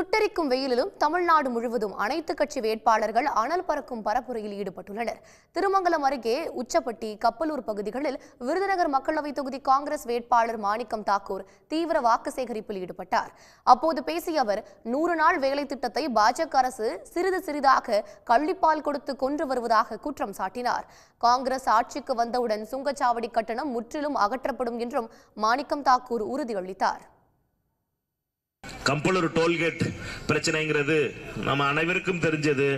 சுட்டரிக்கும் வெயிலிலும் தமிழ்நாடு முழுவதும் அனைத்து கட்சி வேட்பாளர்கள் அனல் பறக்கும் பரப்புரையில் ஈடுபட்டுள்ளனர். திருமங்கலம் அருகே உச்சப்பட்டி கப்பலூர் பகுதிகளில் விருதுநகர் மக்களவைத் தொகுதி காங்கிரஸ் வேட்பாளர் மாணிக்கம் தாக்கூர் தீவிர வாக்கு சேகரிப்பில் ஈடுபட்டார். அப்போது பேசிய அவர் நூறு நாள் வேலை திட்டத்தை பாஜக அரசு சிறிது சிறிதாக கள்ளிப்பால் கொடுத்து கொன்று வருவதாக குற்றம் சாட்டினார். காங்கிரஸ் ஆட்சிக்கு வந்தவுடன் சுங்கச்சாவடி கட்டணம் முற்றிலும் அகற்றப்படும் என்றும் மாணிக்கம் தாக்கூர் உறுதியளித்தார். கம்பளூர் டோல்கேட் பிரச்சனைங்கிறது நம்ம அனைவருக்கும் தெரிஞ்சது.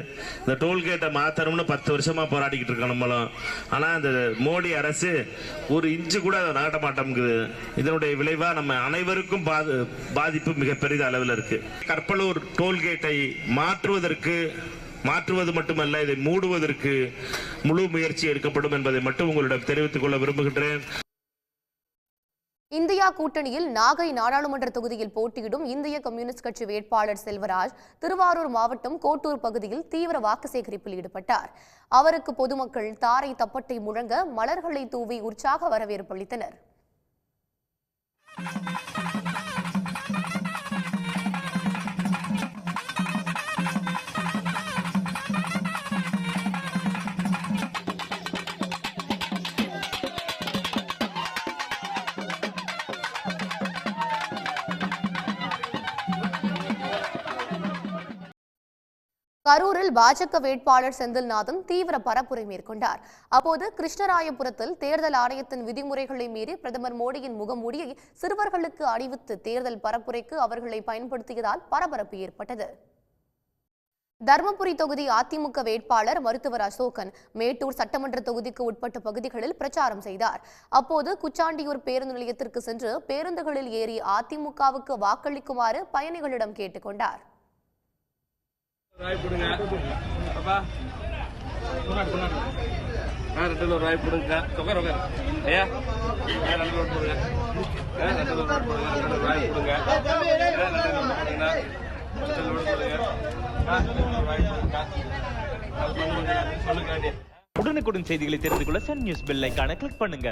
இந்த டோல்கேட்டை மாத்தணும்னு பத்து வருஷமாக போராடிக்கிட்டு இருக்கோம் நம்மளும். ஆனால் இந்த மோடி அரசு ஒரு இன்ச்சு கூட அதை மாட்டோம்ங்குது. இதனுடைய விளைவாக நம்ம அனைவருக்கும் பாது பாதிப்பு மிக பெரிய அளவில் இருக்குது கற்பலூர் டோல்கேட்டை மாற்றுவதற்கு மாற்றுவது மட்டுமல்ல இதை மூடுவதற்கு முழு முயற்சி எடுக்கப்படும் என்பதை மட்டும் உங்களிடம் தெரிவித்துக் கொள்ள விரும்புகின்றேன். இந்தியா கூட்டணியில் நாகை நாடாளுமன்ற தொகுதியில் போட்டியிடும் இந்திய கம்யூனிஸ்ட் கட்சி வேட்பாளர் செல்வராஜ் திருவாரூர் மாவட்டம் கோட்டூர் பகுதியில் தீவிர வாக்கு சேகரிப்பில் ஈடுபட்டார். அவருக்கு பொதுமக்கள் தாரை தப்பட்டை முழங்க மலர்களை தூவி உற்சாக வரவேற்பு கரூரில் பாஜக வேட்பாளர் செந்தில்நாதன் தீவிர பரப்புரை மேற்கொண்டார். அப்போது கிருஷ்ணராயபுரத்தில் தேர்தல் ஆணையத்தின் விதிமுறைகளை மீறி பிரதமர் மோடியின் முகமூடியை சிறுவர்களுக்கு அணிவித்து தேர்தல் பரப்புரைக்கு அவர்களை பயன்படுத்தியதால் பரபரப்பு ஏற்பட்டது. தர்மபுரி தொகுதி அதிமுக வேட்பாளர் மருத்துவர் அசோகன் மேட்டூர் சட்டமன்ற தொகுதிக்கு உட்பட்ட பகுதிகளில் பிரச்சாரம் செய்தார். அப்போது குச்சாண்டியூர் பேருந்து நிலையத்திற்கு சென்று பேருந்துகளில் ஏறி அதிமுகவுக்கு வாக்களிக்குமாறு பயணிகளிடம் கேட்டுக்கொண்டார் ராய் போடுங்க பாப்பா ஆ ரெண்டு ராய் போடுங்க உட்கார் உட்கார் ஐயா ரெண்டு போடுங்க ரெண்டு ஒரு போடுங்க ரெண்டு ராய் போடுங்க உடனுக்குடன் செய்திகளை தெரிந்து கொள்ள சன் நியூஸ் பெல் ஐக்கான கிளிக் பண்ணுங்க.